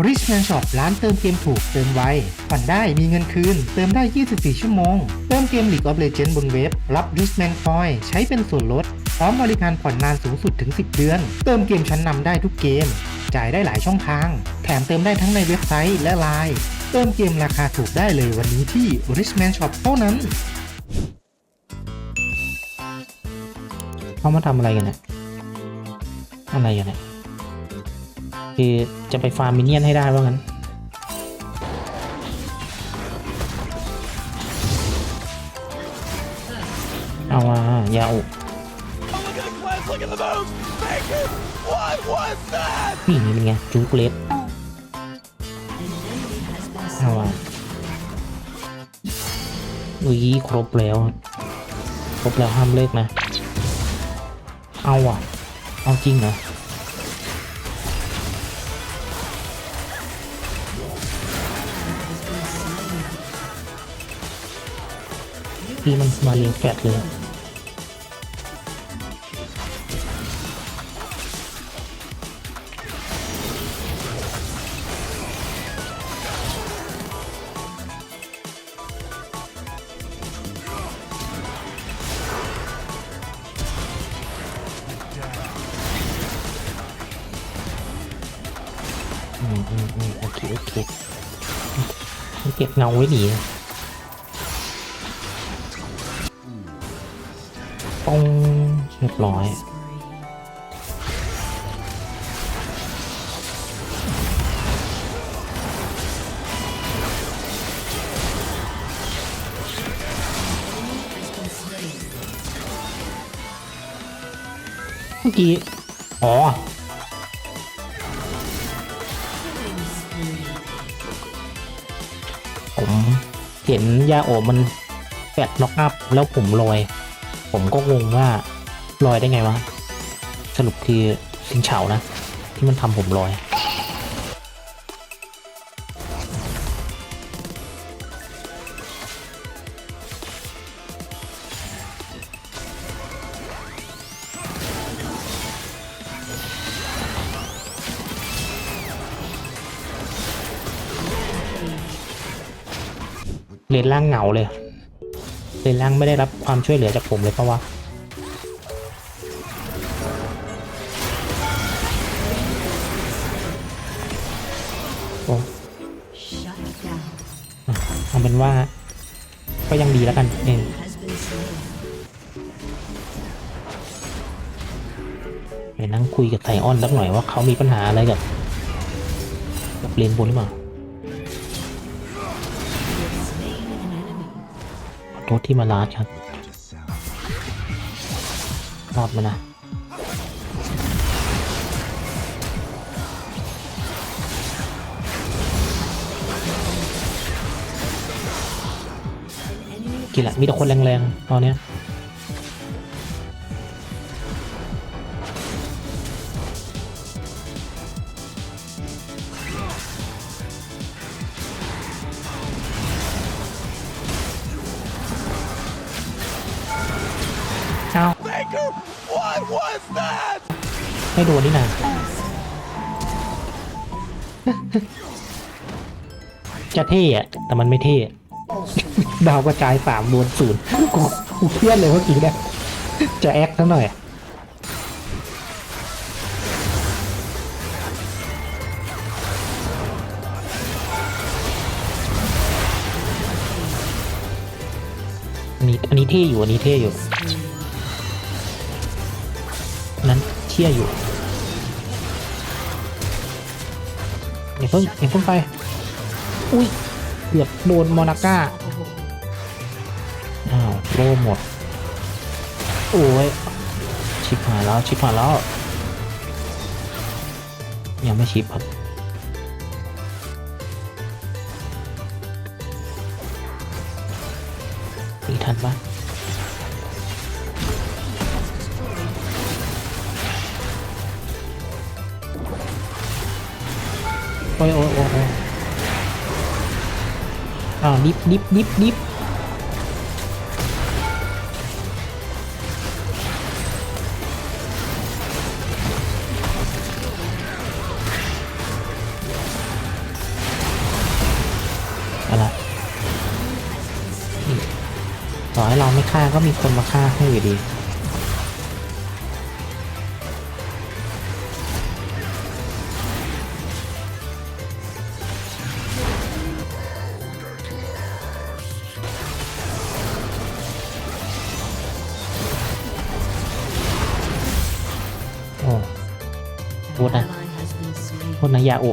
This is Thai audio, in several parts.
Richman Shop ร้านเติมเกมถูกเติมไวผ่อนได้มีเงินคืน เติมได้ 24 ชั่วโมง เติมเกม League of Legends บนเว็บ รับ Richman Point ใช้เป็นส่วนลด พร้อมบริการผ่อนนานสูงสุดถึง 10 เดือน เติมเกมชั้นนำได้ทุกเกม จ่ายได้หลายช่องทาง แถมเติมได้ทั้งในเว็บไซต์และไลน์เติมเกมราคาถูกได้เลยวันนี้ที่ Richman Shop เท่านั้นเขามาทำอะไรกันเนี่ยอะไรกันเนี่ย คือจะไปฟาร์มมินเนี่ยนให้ได้ว่างั้น เอามายาอ Oh, look at the cleanse, look at the moves! Baker, what was that? นี่นี่เป็นไงจูเกเลสเอามาอุ้ยครบแล้วครบแล้วห้ามเลิกนะ เอาอะ เอาจริงเหรอ พี่มันมาเลี้ยงแฟดเลยอะอืมอืมอืมโอเค โอเคเก็บเงาไว้หนี ปองเรียบร้อย เมื่อกี้ อ๋อผมเห็นยาโอบมันแฟดน็อกอัพแล้วผมลอย ผมก็งงว่าลอยได้ไงวะ สรุปคือสิงเฉานะ ที่มันทำผมลอย เลนล่างเหงาเลย เลนล่างไม่ได้รับความช่วยเหลือจากผมเลยเพราะว่าโอ้เอาเป็นว่าก็ยังดีแล้วกันเองไปนั่งคุยกับไทออนสักหน่อยว่าเขามีปัญหาอะไรกับกับเลนบนหรือเปล่า ขอโทษที่มาลาดครับรอดมานะกี่ละมีแต่คนแรงๆ ตอนเนี้ย ไม่โดนนี่นะจะเท่อะแต่มันไม่เท่ดาวกระจายสามโดนศูนย์กูเครียดเลยเมื่อกี้เนี่ยจะแอคสักหน่อยอันนี้อันนี้เท่อยู่อันนี้เท่อยู่ เชี่ยอยู่อย่าเพิ่งอย่าเพิ่งไป อุ้ยเกือบโดนมอนาก้าอ้าวโล่หมด โอ้ย ชิบหายแล้ว ชิบหายแล้ว ยังไม่ชิปครับตีทันปะ อ้ยโอ้ยโอ้ยอ้าวดิบดิบดิบดิบอะไรต่อให้เราไม่ฆ่าก็มีคนมาฆ่าให้อยู่ดี พูดนะ ally has been slain. พูดนะยาโอ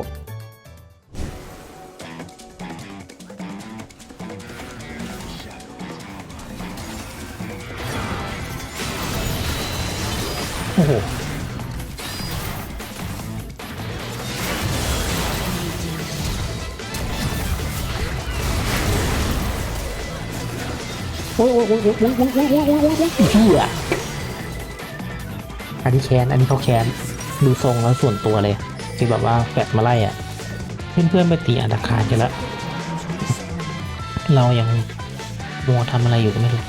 โอ้โหโอ้ยโอ้ยโอ้ยโอ้ยโอ้ยโอ้ยโอ้ยโอ้ยโอ้ยโอ้ยโอ้ยเหี้ยอันนี้แค้นอันนี้เขาแค้น ดูทรงแล้วส่วนตัวเลยที่แบบว่าแฟดมาไล่อะ เพื่อนๆไปตีอันดาคารกันแล้ว เรายังมัวทำอะไรอยู่ก็ไม่รู้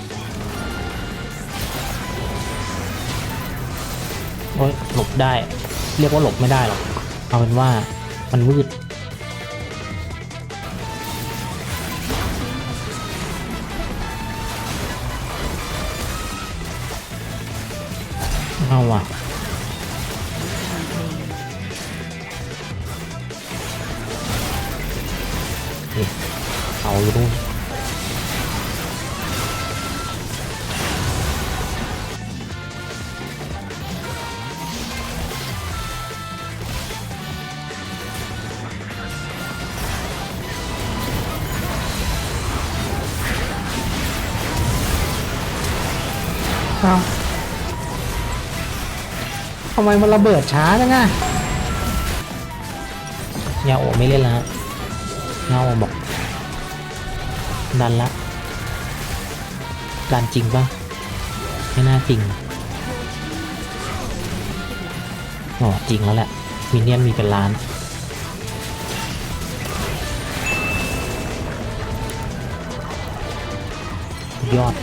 โอ้ยหลบได้ เรียกว่าหลบไม่ได้หรอก เอาเป็นว่ามันวืดเอาว่ะ นี่เอาอยู่นู่นเอาทำไมมันระเบิดช้าจังอะยาโอไม่เล่นแล้ว เงาบอกดันละดันจริงปะไม่น่าจริงอ๋อจริงแล้วแหละมินเนี่ยนมีเป็นล้านยอด